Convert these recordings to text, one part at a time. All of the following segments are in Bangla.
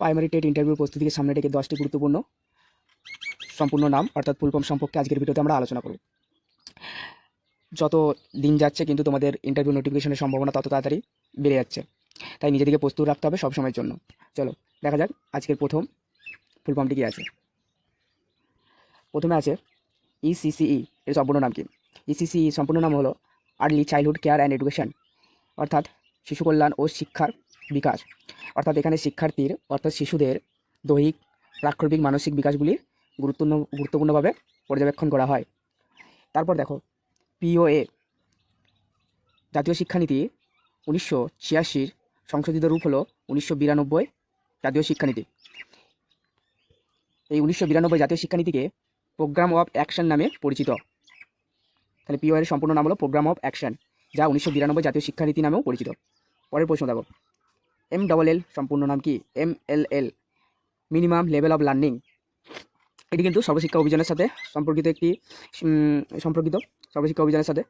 প্রাইমারি টেট ইন্টারভিউ প্রস্তুতিকে সামনে রেখে দশটি গুরুত্বপূর্ণ সম্পূর্ণ নাম, অর্থাৎ ফুল ফর্ম সম্পর্কে আজকের ভিডিওতে আমরা আলোচনা করব। যত দিন যাচ্ছে কিন্তু তোমাদের ইন্টারভিউ নোটিফিকেশনের সম্ভাবনা তত তাড়াতাড়ি বেড়ে যাচ্ছে। তাই নিজেদেরকে প্রস্তুত রাখতে হবে সব সময়ের জন্য। চলো, দেখা যাক আজকের প্রথম ফুল ফর্মটি কী আছে। প্রথমে আছে E ইসিসিই এর সম্পূর্ণ নাম কি? ইসিসিই সম্পূর্ণ নাম হলো early childhood care and education অর্থাৎ শিশু কল্যাণ ও শিক্ষার বিকাশ। অর্থাৎ এখানে শিক্ষার্থীর, অর্থাৎ শিশুদের দৈহিক প্রাক্ষরিক মানসিক বিকাশগুলি গুরুত্বপূর্ণ, গুরুত্বপূর্ণভাবে পর্যবেক্ষণ করা হয়। তারপর দেখো পিওএ জাতীয় শিক্ষানীতি উনিশশো ছিয়াশির সংশোধিত রূপ হলো উনিশশো বিরানব্বই জাতীয় শিক্ষানীতি। এই উনিশশো বিরানব্বই জাতীয় শিক্ষানীতিকে প্রোগ্রাম অফ অ্যাকশন নামে পরিচিত। তাহলে পিও এর সম্পূর্ণ নাম হলো প্রোগ্রাম অফ অ্যাকশন যা উনিশশো বিরানব্বই জাতীয় শিক্ষানীতি নামেও পরিচিত। পরের প্রশ্ন দেখো এম ডবল এল সম্পূর্ণ নাম কি? M L L minimum level of learning এটি কিন্তু সর্বশিক্ষা অভিযানের সাথে সম্পর্কিত একটি সম্পর্কিত সর্বশিক্ষা অভিযানের সাথে।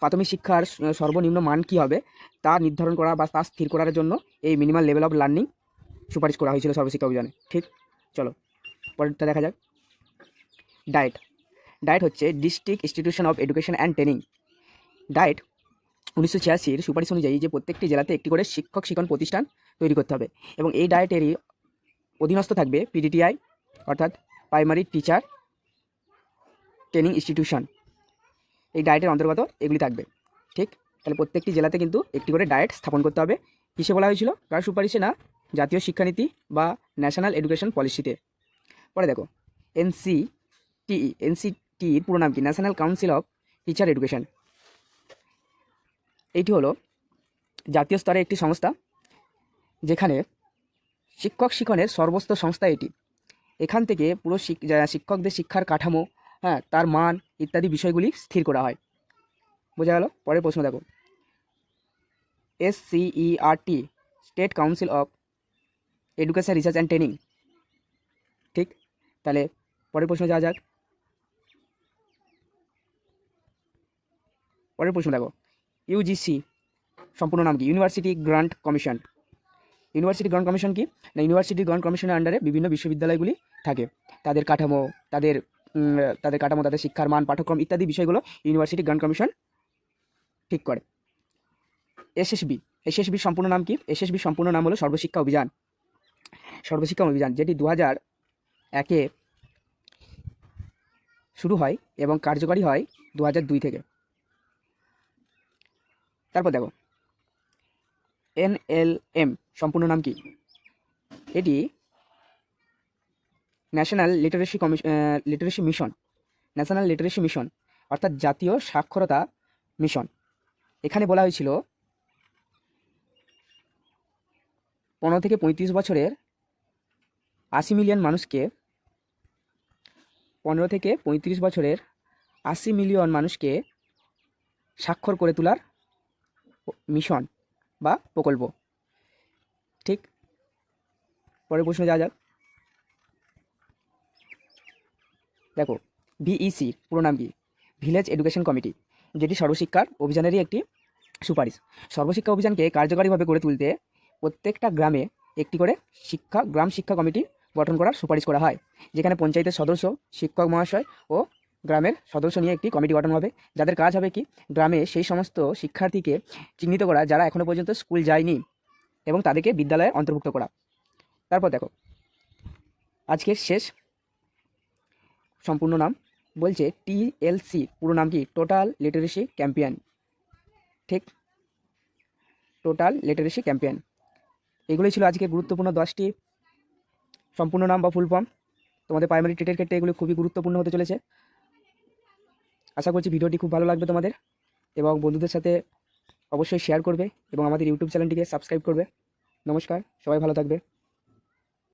প্রাথমিক শিক্ষার সর্বনিম্ন মান কী হবে? তা নির্ধারণ করা বা তা স্থির করার জন্য এই মিনিমাম লেভেল অফ লার্নিং সুপারিশ করা হয়েছিল সর্বশিক্ষা অভিযানে। ঠিক? চলো, পরেরটা দেখা যাক। ডায়েট ডায়েট হচ্ছে district institution of education and training DIET উনিশশো ছিয়াশির সুপারিশ অনুযায়ী যে প্রত্যেকটি জেলাতে একটি করে শিক্ষক শিক্ষণ প্রতিষ্ঠান তৈরি করতে হবে এবং এই ডায়েটেরই অধীনস্থ থাকবে পিডিটিআই, অর্থাৎ প্রাইমারি টিচার ট্রেনিং ইনস্টিটিউশন। এই ডায়েটের অন্তর্গত এগুলি থাকবে। ঠিক? তাহলে প্রত্যেকটি জেলাতে কিন্তু একটি করে ডায়েট স্থাপন করতে হবে। কিসে বলা হয়েছিল? কার সুপারিশে না? জাতীয় শিক্ষানীতি বা ন্যাশনাল এডুকেশন পলিসিতে। পরে দেখো এনসি টিই এনসিটির পুরো নাম কি? National council of teacher education. এইটি হলো জাতীয় স্তরে একটি সংস্থা যেখানে শিক্ষক শিক্ষণের সর্বস্ত সংস্থা এটি। এখান থেকে পুরো শিক্ষকদের শিক্ষার কাঠামো হ্যাঁ তার মান ইত্যাদি বিষয়গুলি স্থির করা হয়। বোঝা গেল? পরের প্রশ্ন দেখো। S CERT state council of education research and training ঠিক? তাহলে পরের প্রশ্ন যাওয়া যাক। পরের প্রশ্ন দেখো। ইউজিসি সম্পূর্ণ নাম কি? University grant commission university grant commission কি? না ইউনিভার্সিটি গ্রান্ট কমিশনের আন্ডারে বিভিন্ন বিশ্ববিদ্যালয়গুলি থাকে। তাদের কাঠামো, তাদের তাদের কাঠামো, তাদের শিক্ষার মান, পাঠ্যক্রম ইত্যাদি বিষয়গুলো ইউনিভার্সিটি গ্রান্ট কমিশন ঠিক করে। এসএসবি এসএসবি সম্পূর্ণ নাম কি? এসএসবি সম্পূর্ণ নাম হলো সর্বশিক্ষা অভিযান। সর্বশিক্ষা অভিযান, যেটি দু হাজার একে শুরু হয় এবং কার্যকরী হয় দু দুই থেকে। তারপর দেখো। এনএলএম সম্পূর্ণ নাম কি? এটি national literacy commission literacy mission national literacy mission অর্থাৎ জাতীয় সাক্ষরতা মিশন এখানে বলা হয়েছিল পনেরো থেকে পঁয়ত্রিশ বছরের আশি মিলিয়ন মানুষকে, পনেরো থেকে পঁয়ত্রিশ বছরের আশি মিলিয়ন মানুষকে স্বাক্ষর করে তোলার মিশন বা প্রকল্প। ঠিক? পরের প্রশ্ন যাওয়া যাক। দেখো, ভিইসি, পুরো নাম কি? ভিলেজ এডুকেশন কমিটি, যেটি সর্বশিক্ষার অভিযানেরই একটি সুপারিশ। সর্বশিক্ষা অভিযানকে কার্যকরীভাবে গড়ে তুলতে প্রত্যেকটা গ্রামে একটি করে শিক্ষা, গ্রাম শিক্ষা কমিটি গঠন করার সুপারিশ করা হয়, যেখানে পঞ্চায়েতের সদস্য, শিক্ষক মহাশয় ও গ্রামের সদস্য নিয়ে একটি কমিটি গঠন হবে। যাদের কাজ হবে কি? গ্রামে সেই সমস্ত শিক্ষার্থীকে চিহ্নিত করা, যারা এখনও পর্যন্ত স্কুল যায়নি এবং তাদেরকে বিদ্যালয়ে অন্তর্ভুক্ত করা। তারপর দেখো, আজকের শেষ সম্পূর্ণ নাম বলছে টিএলসি, পুরো নাম কি? টোটাল লিটারেসি ক্যাম্পিয়ন ঠিক? টোটাল লিটারেসি ক্যাম্পিয়ন এগুলোই ছিল আজকে গুরুত্বপূর্ণ দশটি সম্পূর্ণ নাম বা ফুল ফর্ম তোমাদের প্রাইমারি টেটের ক্ষেত্রে এগুলো খুবই গুরুত্বপূর্ণ হতে চলেছে। আশা করছি ভিডিওটি খুব ভালো লাগবে তোমাদের এবং বন্ধুদের সাথে অবশ্যই শেয়ার করবে এবং আমাদের ইউটিউব চ্যানেলটিকে সাবস্ক্রাইব করবে। নমস্কার, সবাই ভালো থাকবে।